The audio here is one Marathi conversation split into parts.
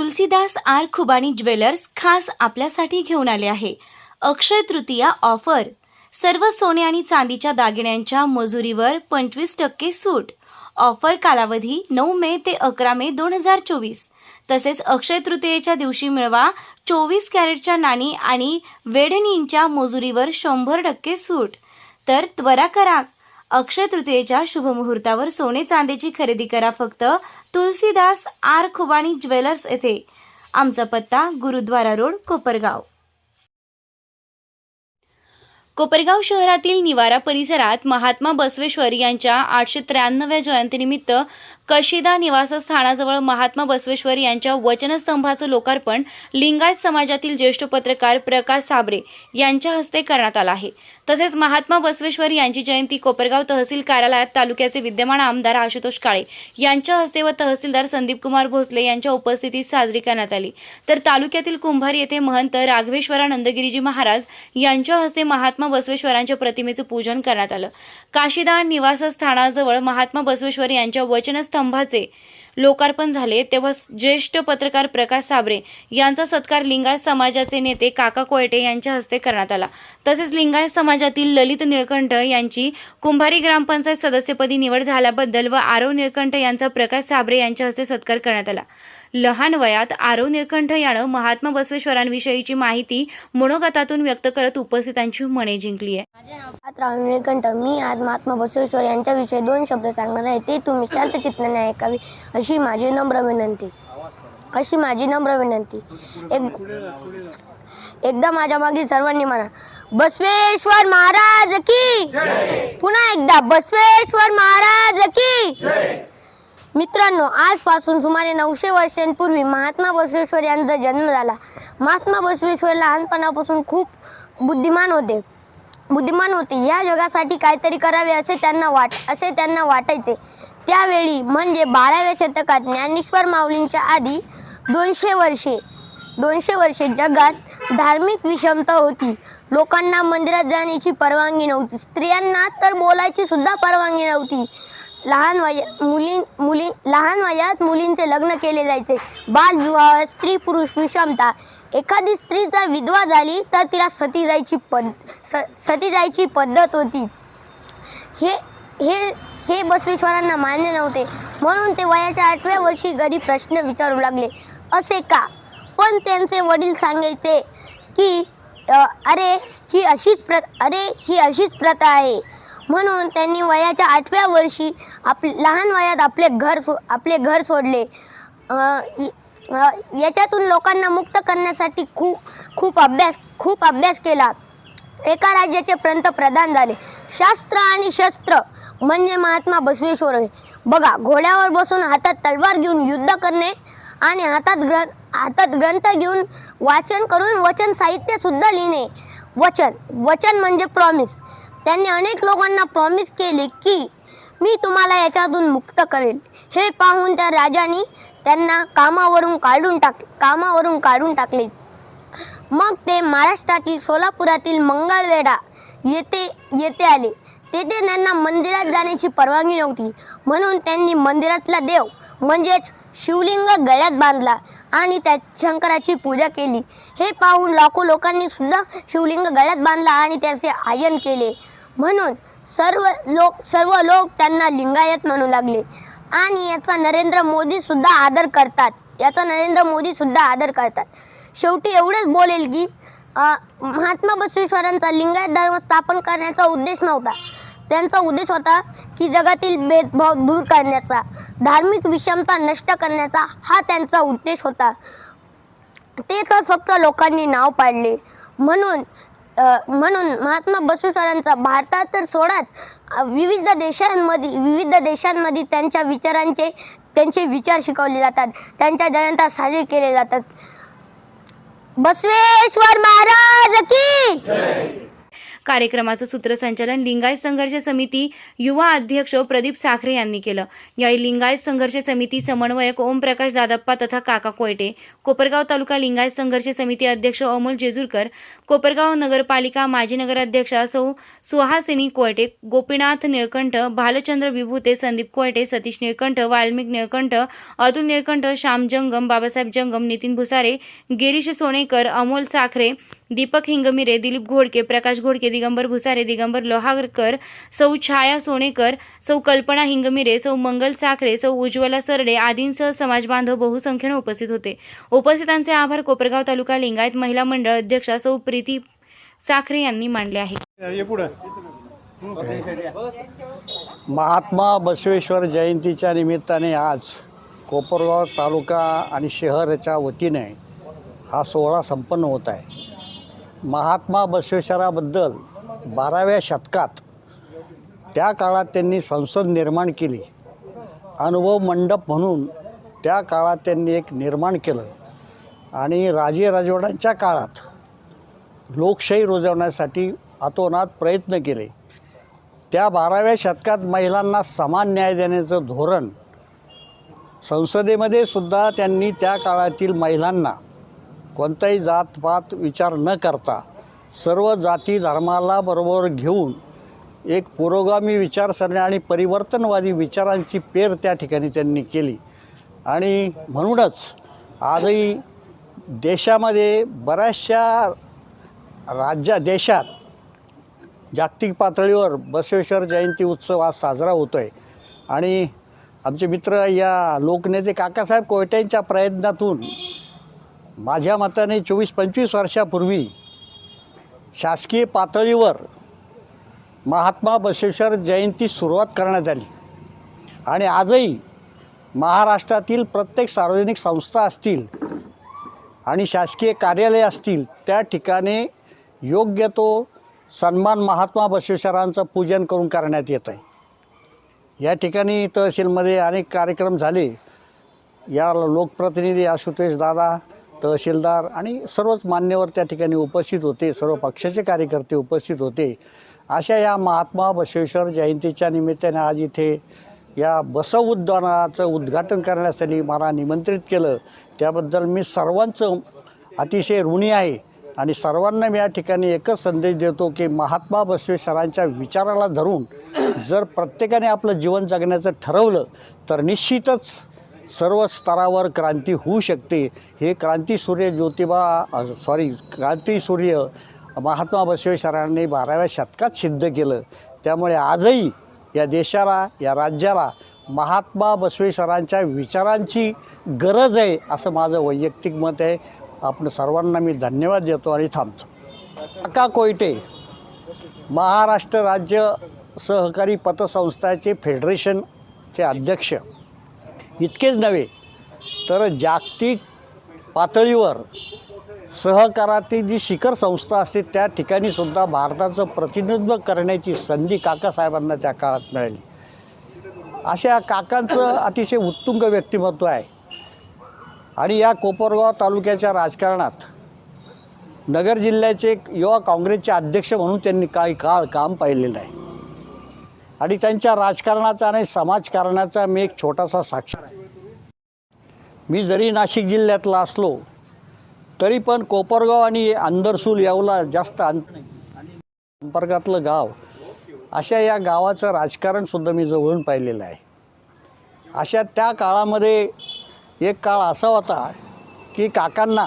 तुलसीदास आर खुबानी ज्वेलर्स खास आपल्यासाठी घेऊन आले आहे. अक्षय तृतीया ऑफर. सर्व सोने आणि चांदीच्या दागिन्यांच्या मजुरीवर पंचवीस टक्के सूट. ऑफर कालावधी नऊ मे ते अकरा मे दोन हजार चोवीस. तसेच अक्षय तृतीयेच्या दिवशी मिळवा चोवीस कॅरेटच्या नाणी आणि वेढणींच्या मजुरीवर शंभर टक्के सूट. तर त्वरा करा. अक्षय तृतीयेच्या शुभमुहूर्तावर सोने चांदीची खरेदी करा फक्त तुलसीदास आर खुबाणी ज्वेलर्स येथे. आमचा पत्ता गुरुद्वारा रोड कोपरगाव. कोपरगाव शहरातील निवारा परिसरात महात्मा बसवेश्वर यांच्या आठशे त्र्याण्णव्या जयंतीनिमित्त कशिदा निवासस्थानाजवळ महात्मा बसवेश्वर यांच्या वचनस्तंभाचं लोकार्पण लिंगायत समाजातील ज्येष्ठ पत्रकार प्रकाश साबरे यांच्या हस्ते करण्यात आलं आहे. तसेच महात्मा बसवेश्वर यांची जयंती कोपरगाव तहसील कार्यालयात तालुक्याचे विद्यमान आमदार आशुतोष काळे यांच्या हस्ते व तहसीलदार संदीप कुमार भोसले यांच्या उपस्थितीत साजरी करण्यात आली. तर तालुक्यातील कुंभार येथे महंत राघवेश्वरानंदगिरीजी महाराज यांच्या हस्ते महात्मा बसवेश्वरांच्या प्रतिमेचं पूजन करण्यात आलं. काशीदा निवासस्थानाजवळ महात्मा बसवेश्वर यांच्या वचनस्तंभाचे लोकार्पण झाले. तेव्हा ज्येष्ठ पत्रकार प्रकाश साबरे यांचा सत्कार लिंगायत समाजाचे नेते काका कोयटे यांच्या हस्ते करण्यात आला. तसेच लिंगायत समाजातील ललित निळकंठ यांची कुंभारी ग्रामपंचायत सदस्यपदी निवड झाल्याबद्दल व आरव निळकंठ यांचा प्रकाश साबरे यांच्या हस्ते सत्कार करण्यात आला. लहान वयात आरव निळकंठ यानं महात्मा बसवेश्वरांविषयीची माहिती मनोगतातून व्यक्त करत उपस्थितांची मने जिंकली आहे. माझे नाव निळकंठ. मी आज महात्मा बसवेश्वर यांच्याविषयी दोन शब्द सांगणार आहे. ते तुम्ही शांत चित्ताने ऐकावी अशी माझी नम्र विनंती. अशी माझी नम्र विनंती. एक एकदा माझ्या मागे सर्वांनी म्हणा बसवेश्वर महाराज की. पुन्हा एकदा बसवेश्वर महाराज की. मित्रांनो आजपासून सुमारे नऊशे वर्षांपूर्वी महात्मा बसवेश्वर यांचा जन्म झाला. महात्मा बसवेश्वर लहानपणापासून खूप बुद्धिमान होते. बुद्धिमान होते. या जगासाठी काहीतरी करावे असे त्यांना वाट असे त्यांना वाटायचे. त्यावेळी म्हणजे बाराव्या शतकात ज्ञानेश्वर माऊलींच्या आधी दोनशे वर्षे दोनशे वर्षे जगात धार्मिक विषमता होती. लोकांना मंदिरात जाण्याची परवानगी नव्हती. स्त्रियांना तर बोलायची सुद्धा परवानगी नव्हती. लहान वया मुली मुली लहान वयात मुलींचे लग्न केले जायचे. बालविवाह स्त्री पुरुष विषमता. एखादी स्त्री जर विधवा झाली तर तिला सती जायची पद स सती जायची पद्धत होती. हे हे हे बसवेश्वरांना मान्य नव्हते. म्हणून ते वयाच्या आठव्या वर्षी घरी प्रश्न विचारू लागले. असे का? पण त्यांचे वडील सांगायचे की अरे ही अशीच प्र अरे ही अशीच प्रथा आहे. म्हणून त्यांनी वयाच्या आठव्या वर्षी आप लहान वयात आपले घर सो आपले घर सोडले. याच्यातून लोकांना मुक्त करण्यासाठी खूप खूप अभ्यास खूप अभ्यास केला. एका राज्याचे पंतप्रधान झाले. शास्त्र आणि शस्त्र म्हणजे महात्मा बसवेश्वर. बघा घोड्यावर बसून हातात तलवार घेऊन युद्ध करणे आणि हातात ग्रंथ हातात ग्रंथ घेऊन वाचन करून वचन साहित्य सुद्धा लिहिणे. वचन वचन म्हणजे प्रॉमिस त्यांनी अनेक लोकांना प्रॉमिस केले की मी तुम्हाला याच्यातून मुक्त करेल हे पाहून त्या राजाने त्यांना कामावरून काढून टाक कामावरून काढून टाकले. मग ते महाराष्ट्रातील सोलापुरातील मंगळवेढा येथे येथे आले. तेथे त्यांना मंदिरात जाण्याची परवानगी नव्हती. म्हणून त्यांनी मंदिरातला देव म्हणजेच शिवलिंग गळ्यात बांधला आणि त्या शंकराची पूजा केली. हे पाहून लाखो लोकांनी सुद्धा शिवलिंग गळ्यात बांधला आणि त्याचे आयन केले. म्हणून सर्व लोक सर्व लोक त्यांना लिंगायत म्हणू लागले. आणि याचा नरेंद्र मोदी सुद्धा आदर करतात. याचा नरेंद्र मोदी सुद्धा आदर करतात. शेवटी एवढंच बोलेल की महात्मा बसवेश्वरांचा लिंगायत धर्म स्थापन करण्याचा उद्देश नव्हता. त्यांचा उद्देश होता की जगातील भेदभाव दूर करण्याचा धार्मिक विषमता नष्ट करण्याचा हा त्यांचा उद्देश होता. ते तर फक्त लोकांनी नाव पाडले. म्हणून म्हणून महात्मा बसवेश्वरांचा भारतात तर सोडाच. विविध देशांमध्ये विविध देशांमध्ये त्यांच्या विचारांचे त्यांचे विचार शिकवले जातात. त्यांच्या जयंत्या साजरे केले जातात. बसवेश्वर महाराज की! कार्यक्रमाचं सूत्रसंचालन लिंगायत संघर्ष समिती युवा अध्यक्ष प्रदीप साखरे यांनी केलं. यावेळी लिंगायत संघर्ष समिती समन्वयक ओमप्रकाश दादप्पा तथा काका कोयटे कोपरगाव तालुका लिंगायत संघर्ष समिती अध्यक्ष अमोल जेजूरकर कोपरगाव नगरपालिका माजी नगराध्यक्ष सौ सुहासिनी कोयटे गोपीनाथ निळकंठ भालचंद्र विभूते संदीप कोयटे सतीश निळकंठ वाल्मिक निळकंठ अतुल निळकंठ श्याम जंगम बाबासाहेब जंगम नितीन भुसारे गिरीश सोनेकर अमोल साखरे दीपक हिंगमिरे दिलीप घोडके प्रकाश घोडके दिगंबर भुसारे दिगंबर लोहारकर सौ छाया सोनेकर सौ कल्पना हिंगमिरे सौ मंगल साखरे सौ उज्ज्वला सरडे आदींसह समाजबांधव बहुसंख्येने उपस्थित होते. उपस्थितांचे आभार कोपरगाव तालुका लिंगायत महिला मंडळ अध्यक्षा सौ प्रीती साखरे यांनी मांडले आहे. महात्मा बसवेश्वर जयंतीच्या निमित्ताने आज कोपरगाव तालुका आणि शहराच्या वतीने हा सोहळा संपन्न होत आहे. महात्मा बसवेश्वराबद्दल बाराव्या शतकात त्या काळात त्यांनी संसद निर्माण केली. अनुभव मंडप म्हणून त्या काळात त्यांनी एक निर्माण केलं. आणि राजे राजवाड्यांच्या काळात लोकशाही रुजवण्यासाठी अतोनात प्रयत्न केले. त्या बाराव्या शतकात महिलांना समान न्याय देण्याचं धोरण संसदेमध्ये सुद्धा त्यांनी त्या काळातील महिलांना कोणताही जातपात विचार न करता सर्व जाती धर्माला बरोबर घेऊन एक पुरोगामी विचारसरणी आणि परिवर्तनवादी विचारांची पेर त्या ठिकाणी त्यांनी केली. आणि म्हणूनच आजही देशामध्ये बऱ्याचशा राज्या देशात जागतिक पातळीवर बसवेश्वर जयंती उत्सव आज साजरा होतो आहे आणि आमचे मित्र या लोकनेते काकासाहेब कोयट्यांच्या प्रयत्नातून माझ्या मताने चोवीस पंचवीस वर्षापूर्वी शासकीय पातळीवर महात्मा बसवेश्वर जयंती सुरुवात करण्यात आली. आणि आजही महाराष्ट्रातील प्रत्येक सार्वजनिक संस्था असतील आणि शासकीय कार्यालय असतील त्या ठिकाणी योग्य तो सन्मान महात्मा बसवेश्वरांचं पूजन करून करण्यात येत आहे. या ठिकाणी तहसीलमध्ये अनेक कार्यक्रम झाले. या लोकप्रतिनिधी आशुतोष दादा तहसीलदार आणि सर्वच मान्यवर त्या ठिकाणी उपस्थित होते सर्व पक्षाचे कार्यकर्ते उपस्थित होते. अशा या महात्मा बसवेश्वर जयंतीच्या निमित्ताने आज इथे या बसव उद्यानाचं उद्घाटन करण्यासाठी मला निमंत्रित केलं. त्याबद्दल मी सर्वांचं अतिशय ऋणी आहे आणि सर्वांना मी या ठिकाणी एकच संदेश देतो की महात्मा बसवेश्वरांच्या विचाराला धरून जर प्रत्येकाने आपलं जीवन जगण्याचं ठरवलं तर निश्चितच सर्व स्तरावर क्रांती होऊ शकते. हे क्रांतीसूर्य ज्योतिबा सॉरी क्रांतीसूर्य महात्मा बसवेश्वरांनी बाराव्या शतकात सिद्ध केलं. त्यामुळे आजही या देशाला या राज्याला महात्मा बसवेश्वरांच्या विचारांची गरज आहे असं माझं वैयक्तिक मत आहे. आपण सर्वांना मी धन्यवाद देतो आणि थांबतो. काका कोयटे महाराष्ट्र राज्य सहकारी पतसंस्थाचे फेडरेशनचे अध्यक्ष. इतकेच नव्हे तर जागतिक पातळीवर सहकारातील जी शिखर संस्था असते त्या ठिकाणी सुद्धा भारताचं प्रतिनिधित्व करण्याची संधी काकासाहेबांना त्या काळात मिळाली. अशा काकांचं अतिशय उत्तुंग व्यक्तिमत्व आहे. आणि या कोपरगाव तालुक्याच्या राजकारणात नगर जिल्ह्याचे एक युवा काँग्रेसचे अध्यक्ष म्हणून त्यांनी काही काळ काम पाहिलेलं आहे. आणि त्यांच्या राजकारणाचा आणि समाजकारणाचा मी एक छोटासा साक्षर आहे. मी जरी नाशिक जिल्ह्यातला असलो तरी पण कोपरगाव आणि अंदरसूल यावला जास्त अंत संपर्कातलं गाव अशा या गावाचं राजकारणसुद्धा मी जवळून पाहिलेलं आहे. अशा त्या काळामध्ये एक काळ असा होता की काकांना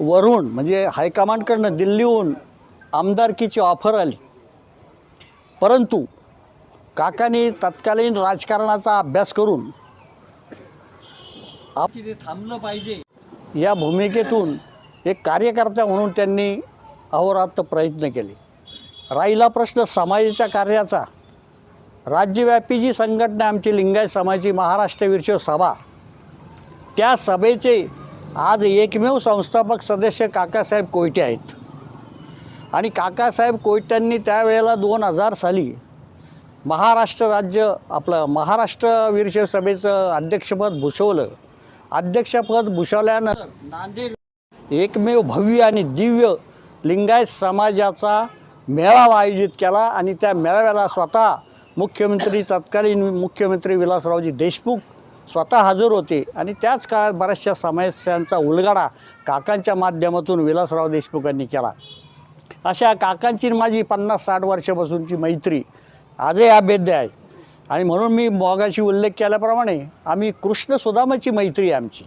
वरून म्हणजे हायकमांडकडनं दिल्लीहून आमदारकीची ऑफर आली. परंतु काकांनी तत्कालीन राजकारणाचा अभ्यास करून आप तिथे थांबलं पाहिजे. या भूमिकेतून एक कार्यकर्ता म्हणून त्यांनी अहोरात्र प्रयत्न केले. राहिला प्रश्न समाजाच्या कार्याचा. राज्यव्यापी जी संघटना आमची लिंगायत समाजाची महाराष्ट्र विरशव सभा त्या सभेचे आज एकमेव संस्थापक सदस्य काकासाहेब कोयटे आहेत. आणि काकासाहेब कोयट्यांनी त्यावेळेला दोन हजार साली महाराष्ट्र राज्य आपलं महाराष्ट्र वीरशैव सभेचं अध्यक्षपद भूषवलं. अध्यक्षपद भूषवल्यानंतर नांदेड एकमेव भव्य आणि दिव्य लिंगायत समाजाचा मेळावा आयोजित केला आणि त्या मेळाव्याला स्वतः मुख्यमंत्री तत्कालीन मुख्यमंत्री विलासरावजी देशमुख स्वतः हजर होते. आणि त्याच काळात बऱ्याचशा समस्यांचा उलगडा काकांच्या माध्यमातून विलासराव देशमुखांनी केला. अशा काकांची माझी पन्नास साठ वर्षापासूनची मैत्री आजही अभेद्य आहे. आणि म्हणून मी मगाशी उल्लेख केल्याप्रमाणे आम्ही कृष्ण सुदामाची मैत्री आमची.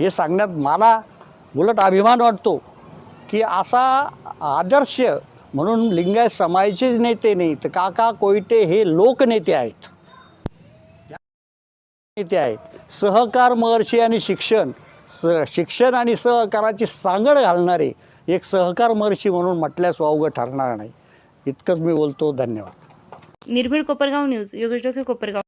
हे सांगण्यात मला उलट अभिमान वाटतो की असा आदर्श म्हणून लिंगायत समाजाचेच नेते नाही तर काका कोयटे हे लोकनेते आहेत. नेते आहेत. सहकार महर्षी आणि शिक्षण स शिक्षण आणि सहकाराची सांगड घालणारे एक सहकार महर्षी म्हणून म्हटल्यास वावगं ठरणार नाही. इतकंच मी बोलतो. धन्यवाद. निर्भीड कोपरगाव न्यूज योगेश डोके कोपरगाव.